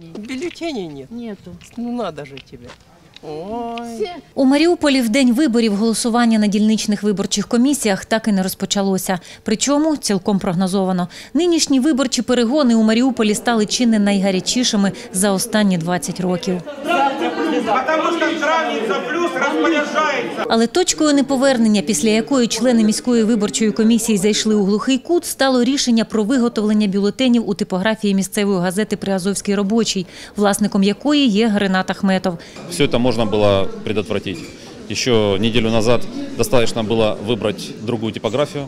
Бюллетеней нет. Нету. Ну надо же тебе. Ой. У Маріуполі в день виборів голосування на дільничних виборчих комісіях так і не розпочалося. Причому цілком прогнозовано. Нинішні виборчі перегони у Маріуполі стали чи не найгарячішими за останні 20 років Потому что здравница плюс распоряжается. Але точкою неповернення, після якої члени міської виборчої комісії зайшли у глухий кут, стало рішення про виготовлення бюлетенів у типографії місцевої газети Приазовський робочий, власником якої є Ренат Ахметов. Все это можно было предотвратить. Еще неделю назад достаточно было выбрать другую типографию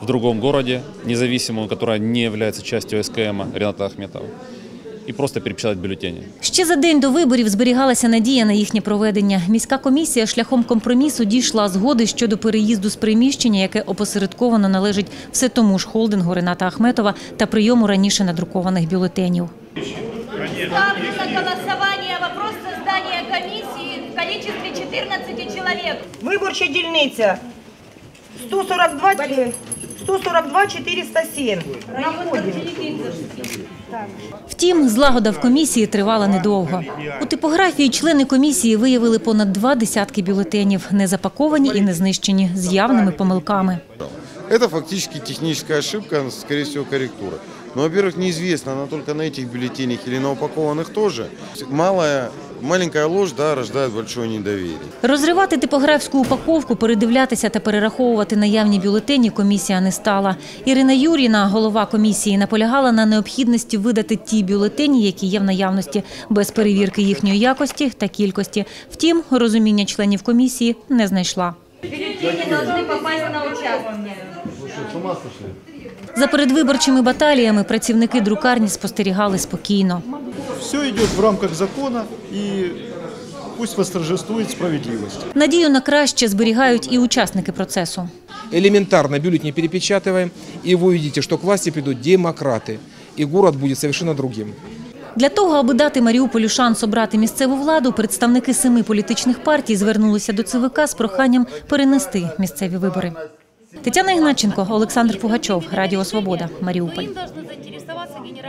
в другом городе, независимую, которая не является частью СКМ Рената Ахметова, и просто перепечатать бюллетени. Ще за день до виборів зберігалася надія на їхнє проведення. Міська комісія шляхом компромісу дійшла згоди щодо переїзду з приміщення, яке опосередковано належить все тому ж холдингу Рената Ахметова та прийому раніше надрукованих бюлетенів. Ставлю на голосование вопрос создания комиссии в количестве 14 человек. Виборча дільниця 142, 142 407. Находимо. Втім, злагода в комісії тривала недовго. У типографії члени комісії виявили понад два десятки бюлетенів, не запаковані і не знищені, з явними помилками. Это фактически техническая ошибка, скорее всего, корректура. Но, во-первых, неизвестно, она только на этих бюллетенях или на упакованных тоже. Малая, маленькая ложь да, рождает большое недоверие. Розривати типографську упаковку, передивлятися та перераховувати наявні бюлетені комісія не стала. Ірина Юріна, голова комісії, наполягала на необхідності видати ті бюлетені, які є в наявності, без перевірки їхньої якості та кількості. Втім, розуміння членів комісії не знайшла. Бюллетени должны попасть на участок. За передвиборчими баталіями працівники друкарні спостерігали спокійно. Все идет в рамках закона и пусть восторжествует справедливость. Надію на краще зберігають і учасники процесу. элементарно бюллетени перепечатываем, и вы увидите, что к власти придут демократы, и город будет совершенно другим. Для того, аби дати Маріуполю шанс обрати місцеву владу, представники семи політичних партій звернулися до ЦВК з проханням перенести місцеві вибори. Тетяна Ігначенко, Олександр Пугачов, Радіо Свобода, Маріуполь. Им должны зайти